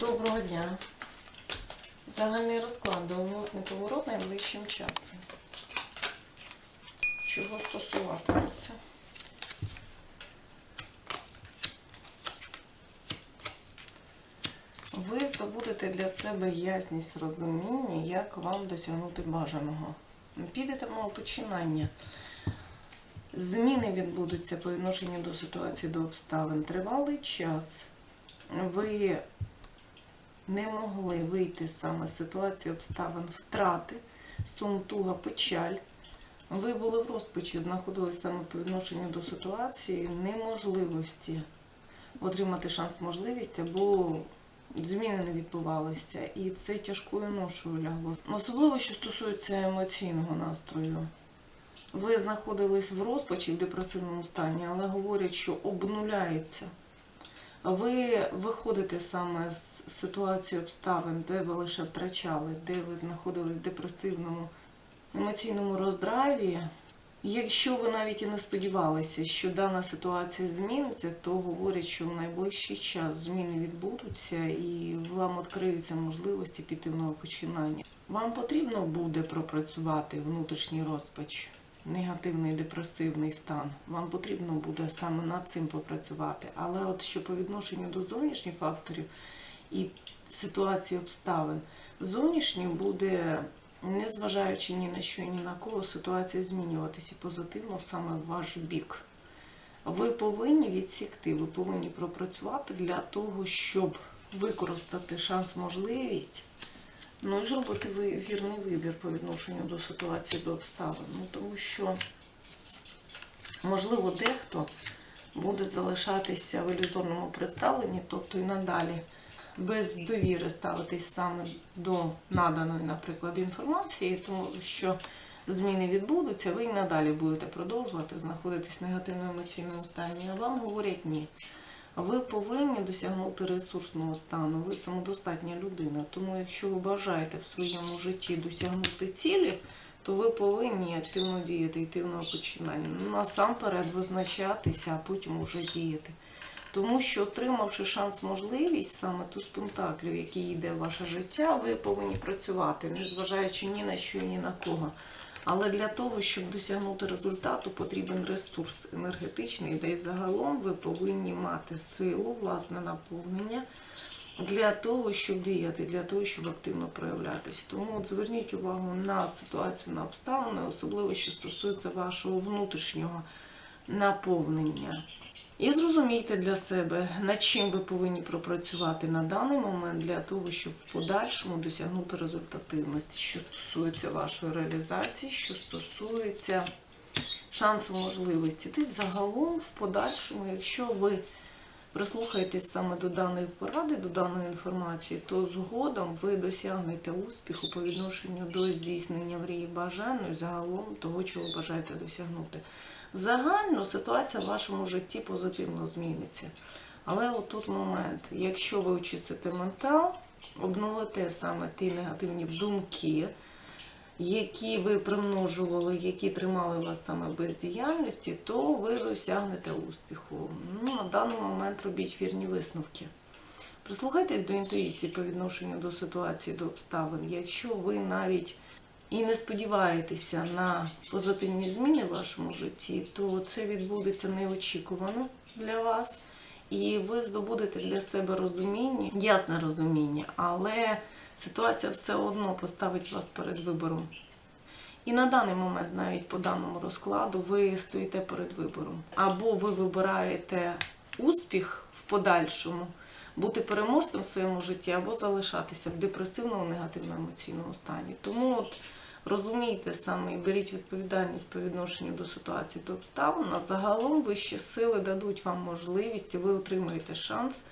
Доброго дня. Загальний розклад договор неповорот найближчим часом. Чого стосуватиметься? Ви здобудете для себе ясність розуміння, як вам досягнути бажаного. Підете мого починання. Зміни відбудуться по відношенню до ситуації, до обставин. Тривалий час. Ви не могли вийти саме з ситуації обставин втрати, сум, туга, печаль. Ви були в розпачі, знаходилися саме по відношенню до ситуації неможливості отримати шанс, можливість або зміни не відбувалися. І це тяжкою ношою лягло. Особливо, що стосується емоційного настрою. Ви знаходились в розпачі в депресивному стані, але говорять, що обнуляється. Ви виходите саме з ситуації обставин, де ви лише втрачали, де ви знаходились в депресивному емоційному роздраві. Якщо ви навіть і не сподівалися, що дана ситуація зміниться, то говорять, що в найближчий час зміни відбудуться і вам відкриються можливості піти в нове починання. Вам потрібно буде пропрацювати внутрішній розпач, негативний депресивний стан. Вам потрібно буде саме над цим попрацювати. Але от що по відношенню до зовнішніх факторів і ситуації обставин, зовнішньо буде незважаючи ні на що і ні на кого, ситуація змінюватися позитивно саме в ваш бік. Ви повинні відсікти, ви повинні пропрацювати для того, щоб використати шанс, можливість, ну і зробити вірний вибір по відношенню до ситуації, до обставин. Ну, тому що, можливо, дехто буде залишатися в ілюзорному представленні, тобто і надалі без довіри ставитись саме до наданої, наприклад, інформації, тому що зміни відбудуться, ви і надалі будете продовжувати знаходитись в негативному емоційному стані. А вам говорять ні. Ви повинні досягнути ресурсного стану, ви самодостатня людина. Тому, якщо ви бажаєте в своєму житті досягнути цілі, то ви повинні активно діяти, йти в починання. Насамперед визначатися, а потім уже діяти. Тому що, отримавши шанс, можливість саме ту з пентаклів, який йде в ваше життя, ви повинні працювати, незважаючи ні на що, ні на кого. Але для того, щоб досягнути результату, потрібен ресурс енергетичний, де й загалом ви повинні мати силу, власне наповнення для того, щоб діяти, для того, щоб активно проявлятись. Тому от зверніть увагу на ситуацію, на обставини, особливо що стосується вашого внутрішнього наповнення. І зрозумійте для себе, над чим ви повинні пропрацювати на даний момент для того, щоб в подальшому досягнути результативності, що стосується вашої реалізації, що стосується шансу можливості. Тобто загалом в подальшому, якщо ви прислухаєтесь саме до даної поради, до даної інформації, то згодом ви досягнете успіху по відношенню до здійснення мрії бажань і загалом того, чого бажаєте досягнути. Загально ситуація в вашому житті позитивно зміниться. Але отут момент, якщо ви очистите ментал, обнулите саме ті негативні думки, які ви примножували, які тримали вас саме без діяльності, то ви досягнете успіху. Ну, На даний момент робіть вірні висновки. Прислухайтесь до інтуїції по відношенню до ситуації, до обставин. Якщо ви навіть і не сподіваєтеся на позитивні зміни в вашому житті, то це відбудеться неочікувано для вас. І ви здобудете для себе розуміння, ясне розуміння, але ситуація все одно поставить вас перед вибором. І на даний момент, навіть по даному розкладу, ви стоїте перед вибором. Або ви вибираєте успіх в подальшому, бути переможцем в своєму житті, або залишатися в депресивному, негативному емоційному стані. Тому от розумійте саме і беріть відповідальність по відношенню до ситуації до обставин, а загалом вищі сили дадуть вам можливість і ви отримаєте шанс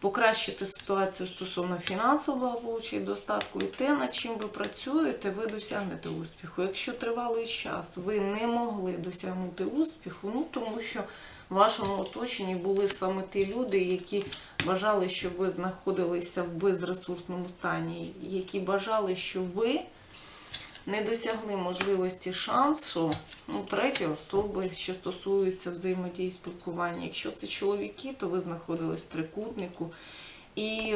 покращити ситуацію стосовно фінансового благополуччя і достатку, і те, над чим ви працюєте, ви досягнете успіху. Якщо тривалий час ви не могли досягнути успіху, ну тому що в вашому оточенні були саме ті люди, які бажали, щоб ви знаходилися в безресурсному стані, які бажали, щоб ви не досягли можливості шансу ну, третьої особи, що стосується взаємодії спілкування. Якщо це чоловіки, то ви знаходились в трикутнику. І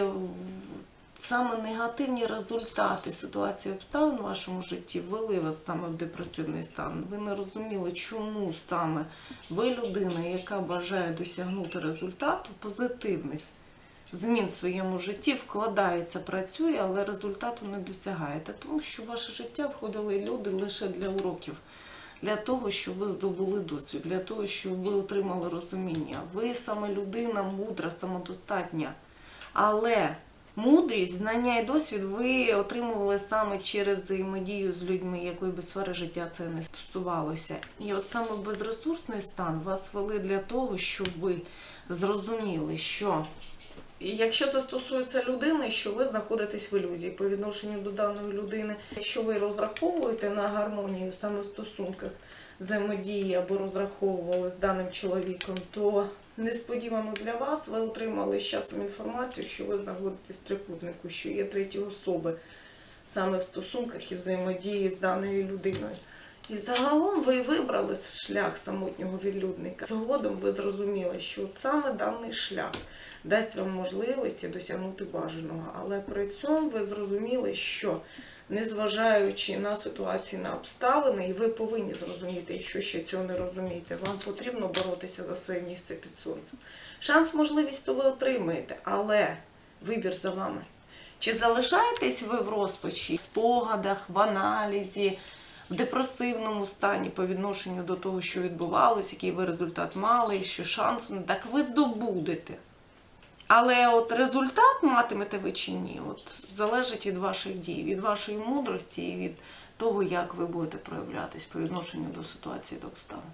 саме негативні результати ситуації обставин в вашому житті ввели вас саме в депресивний стан. Ви не розуміли, чому саме ви людина, яка бажає досягнути результату позитивних змін в своєму житті, вкладається, працює, але результату не досягаєте. Тому що в ваше життя входили люди лише для уроків. Для того, щоб ви здобули досвід, для того, щоб ви отримали розуміння. Ви саме людина мудра, самодостатня. Але мудрість, знання і досвід ви отримували саме через взаємодію з людьми, якої би сфери життя це не стосувалося. І от саме безресурсний стан вас вели для того, щоб ви зрозуміли, що Якщо це стосується людини, що ви знаходитесь в ілюзії по відношенню до даної людини, якщо ви розраховуєте на гармонію саме в стосунках взаємодії або розраховували з даним чоловіком, то несподівано для вас ви отримали з часом інформацію, що ви знаходитесь в трикутнику, що є треті особи саме в стосунках і взаємодії з даною людиною. І загалом ви вибрали шлях самотнього відлюдника. Згодом ви зрозуміли, що саме даний шлях дасть вам можливості досягнути бажаного. Але при цьому ви зрозуміли, що незважаючи на ситуації, на обставини, і ви повинні зрозуміти, якщо ще цього не розумієте, вам потрібно боротися за своє місце під сонцем. Шанс, можливість то ви отримаєте, але вибір за вами. Чи залишаєтесь ви в розпачі, в спогадах, в аналізі, в депресивному стані по відношенню до того, що відбувалось, який ви результат мали, і що шанс, так ви здобудете. Але от результат матимете ви чи ні, от залежить від ваших дій, від вашої мудрості і від того, як ви будете проявлятись по відношенню до ситуації до обставин.